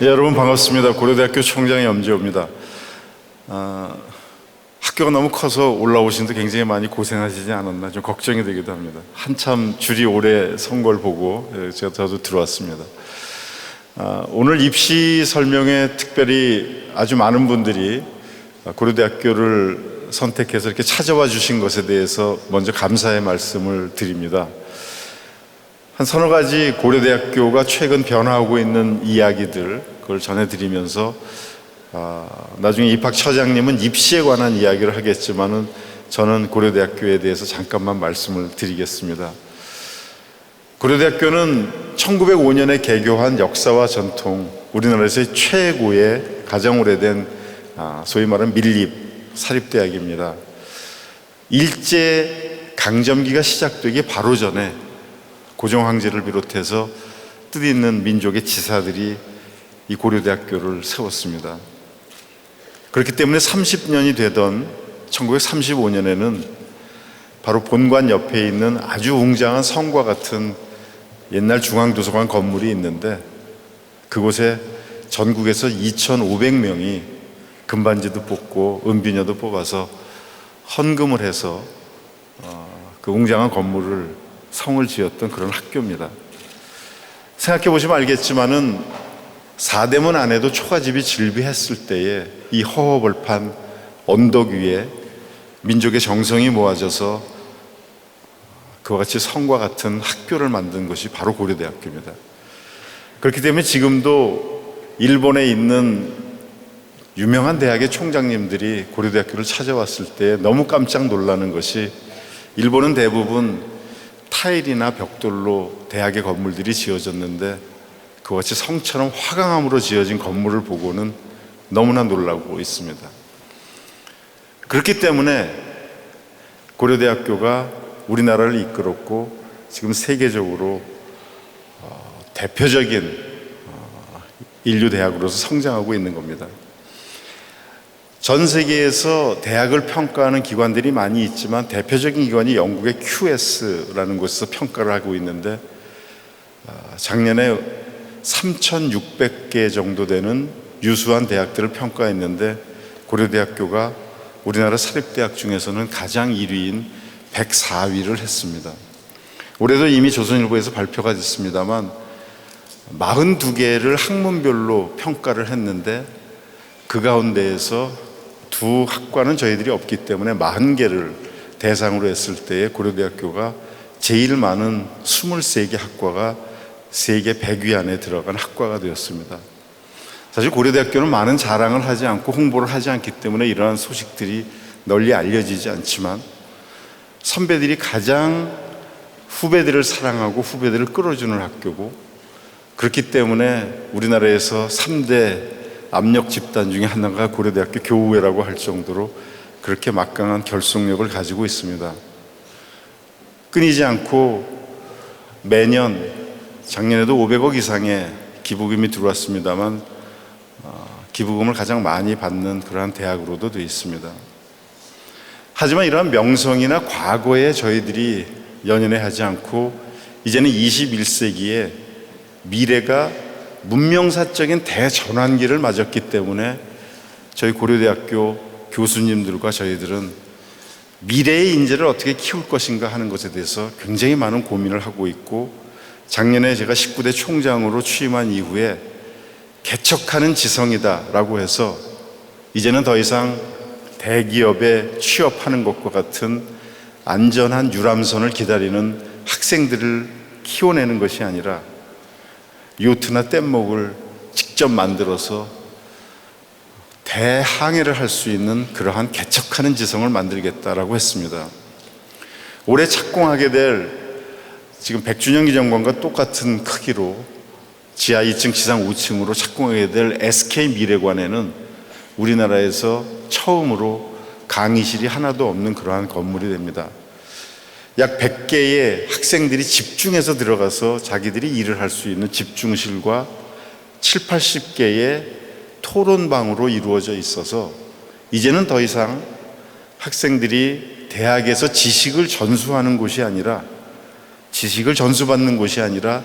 예, 여러분 반갑습니다. 고려대학교 총장 염지호입니다. 아, 학교가 너무 커서 올라오시는데 굉장히 많이 고생하시지 않았나 좀 걱정이 되기도 합니다. 한참 줄이 오래 선 걸 보고 예, 제가 저도 들어왔습니다. 아, 오늘 입시 설명에 특별히 아주 많은 분들이 고려대학교를 선택해서 이렇게 찾아와 주신 것에 대해서 먼저 감사의 말씀을 드립니다. 한 서너 가지 고려대학교가 최근 변화하고 있는 이야기들 그걸 전해드리면서 아, 나중에 입학처장님은 입시에 관한 이야기를 하겠지만은 저는 고려대학교에 대해서 잠깐만 말씀을 드리겠습니다. 고려대학교는 1905년에 개교한 역사와 전통, 우리나라에서의 최고의 가장 오래된 아, 소위 말하는 밀립 사립대학입니다. 일제 강점기가 시작되기 바로 전에 고종 황제를 비롯해서 뜻 있는 민족의 지사들이 이 고려대학교를 세웠습니다. 그렇기 때문에 30년이 되던 1935년에는 바로 본관 옆에 있는 아주 웅장한 성과 같은 옛날 중앙도서관 건물이 있는데 그곳에 전국에서 2,500명이 금반지도 뽑고 은비녀도 뽑아서 헌금을 해서 어, 그 웅장한 건물을 성을 지었던 그런 학교입니다. 생각해 보시면 알겠지만은 사대문 안에도 초가집이 질비했을 때에 이 허허벌판 언덕 위에 민족의 정성이 모아져서 그와 같이 성과 같은 학교를 만든 것이 바로 고려대학교입니다. 그렇기 때문에 지금도 일본에 있는 유명한 대학의 총장님들이 고려대학교를 찾아왔을 때 너무 깜짝 놀라는 것이 일본은 대부분 타일이나 벽돌로 대학의 건물들이 지어졌는데 그와 같이 성처럼 화강암으로 지어진 건물을 보고는 너무나 놀라고 있습니다. 그렇기 때문에 고려대학교가 우리나라를 이끌었고 지금 세계적으로 어, 대표적인 어, 인류 대학으로서 성장하고 있는 겁니다. 전 세계에서 대학을 평가하는 기관들이 많이 있지만 대표적인 기관이 영국의 QS라는 곳에서 평가를 하고 있는데 아, 작년에 3,600개 정도 되는 유수한 대학들을 평가했는데 고려대학교가 우리나라 사립대학 중에서는 가장 1위인 104위를 했습니다. 올해도 이미 조선일보에서 발표가 됐습니다만 42개를 학문별로 평가를 했는데 그 가운데에서 두 학과는 저희들이 없기 때문에 40개를 대상으로 했을 때에 고려대학교가 제일 많은 23개 학과가 세계 100위 안에 들어간 학과가 되었습니다. 사실 고려대학교는 많은 자랑을 하지 않고 홍보를 하지 않기 때문에 이러한 소식들이 널리 알려지지 않지만 선배들이 가장 후배들을 사랑하고 후배들을 끌어주는 학교고 그렇기 때문에 우리나라에서 3대 압력 집단 중에 하나가 고려대학교 교우회라고 할 정도로 그렇게 막강한 결속력을 가지고 있습니다. 끊이지 않고 매년 작년에도 500억 이상의 기부금이 들어왔습니다만 어, 기부금을 가장 많이 받는 그러한 대학으로도 되어 있습니다. 하지만 이러한 명성이나 과거에 저희들이 연연해 하지 않고 이제는 21세기에 미래가 문명사적인 대전환기를 맞았기 때문에 저희 고려대학교 교수님들과 저희들은 미래의 인재를 어떻게 키울 것인가 하는 것에 대해서 굉장히 많은 고민을 하고 있고 작년에 제가 19대 총장으로 취임한 이후에 개척하는 지성이다라고 해서 이제는 더 이상 대기업에 취업하는 것과 같은 안전한 유람선을 기다리는 학생들을 키워내는 것이 아니라 요트나 뗏목을 직접 만들어서 대항해를 할 수 있는 그러한 개척하는 지성을 만들겠다라고 했습니다. 올해 착공하게 될 지금 백준영 기정관과 똑같은 크기로 지하 2층, 지상 5층으로 착공하게 될 SK 미래관에는 우리나라에서 처음으로 강의실이 하나도 없는 그러한 건물이 됩니다. 약 100개의 학생들이 집중해서 들어가서 자기들이 일을 할 수 있는 집중실과 7, 80개의 토론방으로 이루어져 있어서 이제는 더 이상 학생들이 대학에서 지식을 전수하는 곳이 아니라 지식을 전수받는 곳이 아니라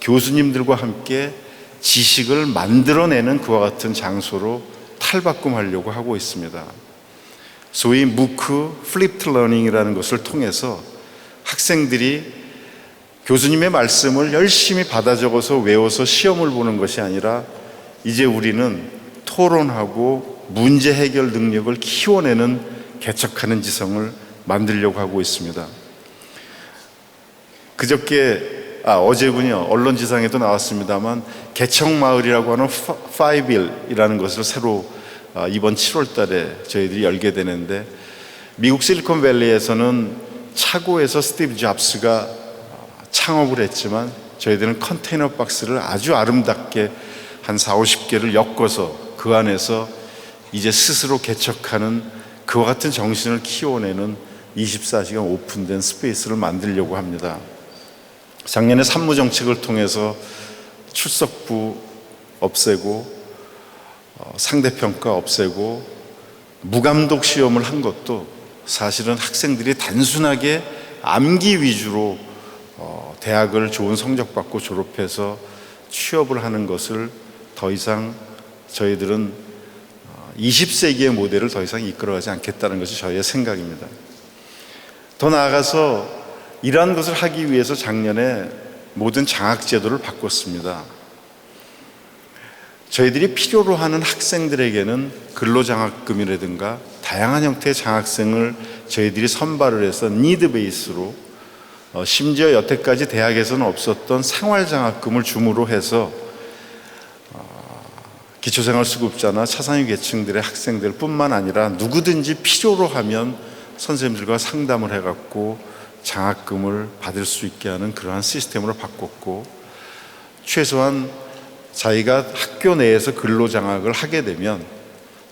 교수님들과 함께 지식을 만들어내는 그와 같은 장소로 탈바꿈하려고 하고 있습니다. 소위 무크 플립트 러닝이라는 것을 통해서 학생들이 교수님의 말씀을 열심히 받아 적어서 외워서 시험을 보는 것이 아니라 이제 우리는 토론하고 문제 해결 능력을 키워내는 개척하는 지성을 만들려고 하고 있습니다. 그저께 아 어제군요 언론지상에도 나왔습니다만 개척마을이라고 하는 파이빌이라는 것을 새로 아, 이번 7월 달에 저희들이 열게 되는데 미국 실리콘밸리에서는 차고에서 스티브 잡스가 창업을 했지만 저희들은 컨테이너 박스를 아주 아름답게 한 4, 50개를 엮어서 그 안에서 이제 스스로 개척하는 그와 같은 정신을 키워내는 24시간 오픈된 스페이스를 만들려고 합니다. 작년에 산무정책을 통해서 출석부 없애고 어, 상대평가 없애고 무감독 시험을 한 것도 사실은 학생들이 단순하게 암기 위주로 어, 대학을 좋은 성적 받고 졸업해서 취업을 하는 것을 더 이상 저희들은 20세기의 모델을 더 이상 이끌어가지 않겠다는 것이 저희의 생각입니다. 더 나아가서 이러한 것을 하기 위해서 작년에 모든 장학제도를 바꿨습니다. 저희들이 필요로 하는 학생들에게는 근로장학금이라든가 다양한 형태의 장학생을 저희들이 선발을 해서 니드 베이스로 어, 심지어 여태까지 대학에서는 없었던 생활장학금을 줌으로 해서 어, 기초생활수급자나 차상위 계층들의 학생들 뿐만 아니라 누구든지 필요로 하면 선생님들과 상담을 해갖고 장학금을 받을 수 있게 하는 그러한 시스템으로 바꿨고 최소한 자기가 학교 내에서 근로장학을 하게 되면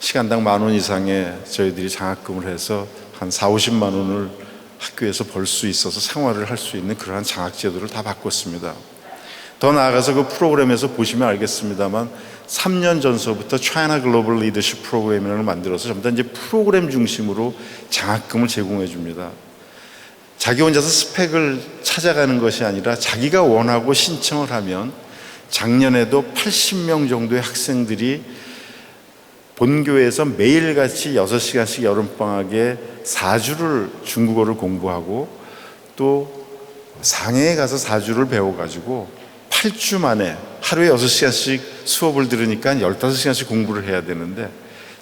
시간당 만 원 이상의 저희들이 장학금을 해서 한 4, 50만 원을 학교에서 벌 수 있어서 생활을 할 수 있는 그러한 장학 제도를 다 바꿨습니다. 더 나아가서 그 프로그램에서 보시면 알겠습니다만 3년 전서부터 차이나 글로벌 리더십 프로그램을 만들어서 전부 다 이제 프로그램 중심으로 장학금을 제공해 줍니다. 자기 혼자서 스펙을 찾아가는 것이 아니라 자기가 원하고 신청을 하면 작년에도 80명 정도의 학생들이 본교에서 매일같이 6시간씩 여름방학에 4주를 중국어를 공부하고 또 상해에 가서 4주를 배워가지고 8주 만에 하루에 6시간씩 수업을 들으니까 15시간씩 공부를 해야 되는데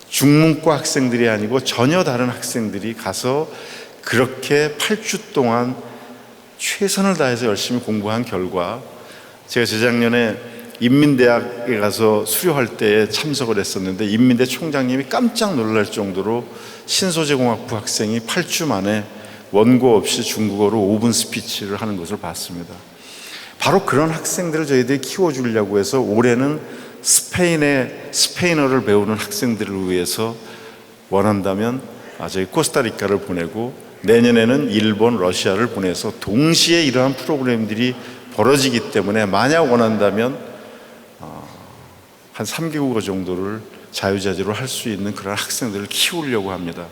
중문과 학생들이 아니고 전혀 다른 학생들이 가서 그렇게 8주 동안 최선을 다해서 열심히 공부한 결과 제가 재작년에 인민대학에 가서 수료할 때에 참석을 했었는데 인민대 총장님이 깜짝 놀랄 정도로 신소재공학부 학생이 8주 만에 원고 없이 중국어로 5분 스피치를 하는 것을 봤습니다. 바로 그런 학생들을 저희들이 키워주려고 해서 올해는 스페인의 스페인어를 배우는 학생들을 위해서 원한다면 아, 저희 코스타리카를 보내고 내년에는 일본, 러시아를 보내서 동시에 이러한 프로그램들이 벌어지기 때문에 만약 원한다면 어, 한 3개국어 정도를 자유자재로 할 수 있는 그런 학생들을 키우려고 합니다.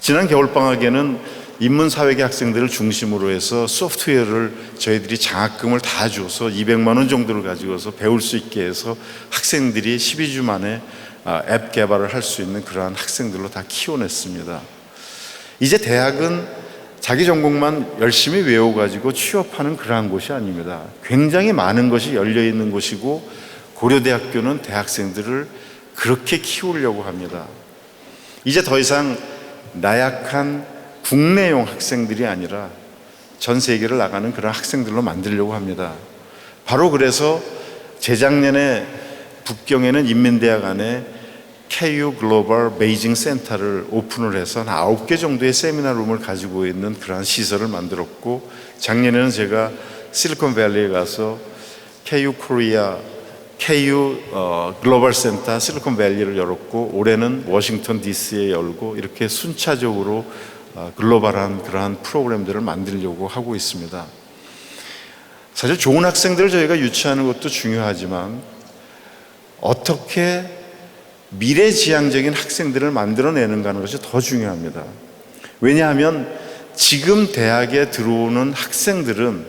지난 겨울방학에는 인문사회계 학생들을 중심으로 해서 소프트웨어를 저희들이 장학금을 다 줘서 200만 원 정도를 가지고서 배울 수 있게 해서 학생들이 12주 만에 아, 앱 개발을 할 수 있는 그러한 학생들로 다 키워냈습니다. 이제 대학은 자기 전공만 열심히 외워가지고 취업하는 그러한 곳이 아닙니다. 굉장히 많은 것이 열려 있는 곳이고 고려대학교는 대학생들을 그렇게 키우려고 합니다. 이제 더 이상 나약한 국내용 학생들이 아니라 전 세계를 나가는 그런 학생들로 만들려고 합니다. 바로 그래서 재작년에 북경에는 인민대학 안에 KU 글로벌 베이징 센터를 오픈을 해서 한 9개 정도의 세미나 룸을 가지고 있는 그러한 시설을 만들었고 작년에는 제가 실리콘밸리에 가서 KU 코리아 KU 어, 글로벌 센터 실리콘밸리를 열었고 올해는 워싱턴 DC에 열고 이렇게 순차적으로 어, 글로벌한 그러한 프로그램들을 만들려고 하고 있습니다. 사실 좋은 학생들을 저희가 유치하는 것도 중요하지만 어떻게 미래지향적인 학생들을 만들어내는가 하는 것이 더 중요합니다. 왜냐하면 지금 대학에 들어오는 학생들은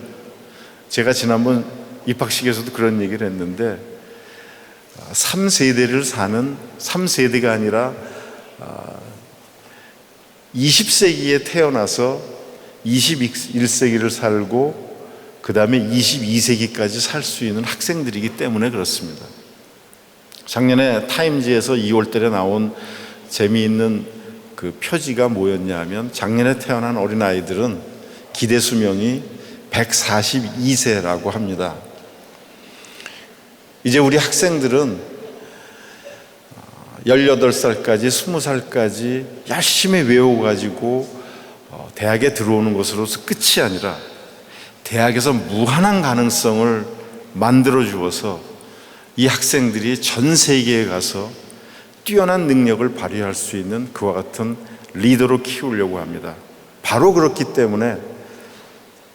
제가 지난번 입학식에서도 그런 얘기를 했는데 3세대를 사는 3세대가 아니라 20세기에 태어나서 21세기를 살고 그 다음에 22세기까지 살 수 있는 학생들이기 때문에 그렇습니다. 작년에 타임지에서 2월달에 나온 재미있는 그 표지가 뭐였냐 하면 작년에 태어난 어린아이들은 기대 수명이 142세라고 합니다. 이제 우리 학생들은 18살까지 20살까지 열심히 외워가지고 어, 대학에 들어오는 것으로서 끝이 아니라 대학에서 무한한 가능성을 만들어 주어서 이 학생들이 전 세계에 가서 뛰어난 능력을 발휘할 수 있는 그와 같은 리더로 키우려고 합니다. 바로 그렇기 때문에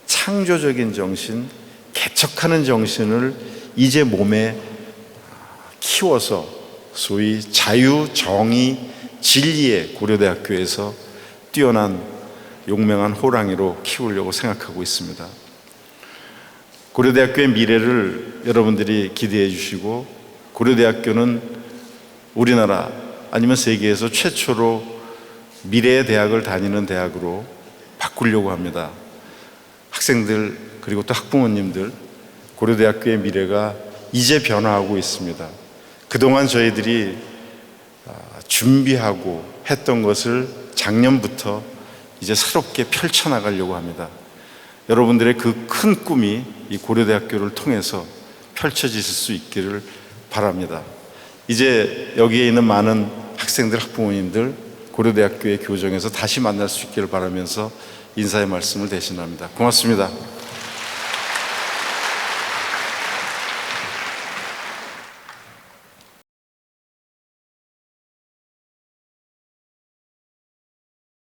창조적인 정신, 개척하는 정신을 이제 몸에 키워서 소위 자유, 정의, 진리의 고려대학교에서 뛰어난 용맹한 호랑이로 키우려고 생각하고 있습니다. 고려대학교의 미래를 여러분들이 기대해 주시고 고려대학교는 우리나라 아니면 세계에서 최초로 미래의 대학을 다니는 대학으로 바꾸려고 합니다. 학생들 그리고 또 학부모님들 고려대학교의 미래가 이제 변화하고 있습니다. 그동안 저희들이 아, 준비하고 했던 것을 작년부터 이제 새롭게 펼쳐나가려고 합니다. 여러분들의 그 큰 꿈이 이 고려대학교를 통해서 펼쳐질 수 있기를 바랍니다. 이제 여기에 있는 많은 학생들, 학부모님들 고려대학교의 교정에서 다시 만날 수 있기를 바라면서 인사의 말씀을 대신합니다. 고맙습니다.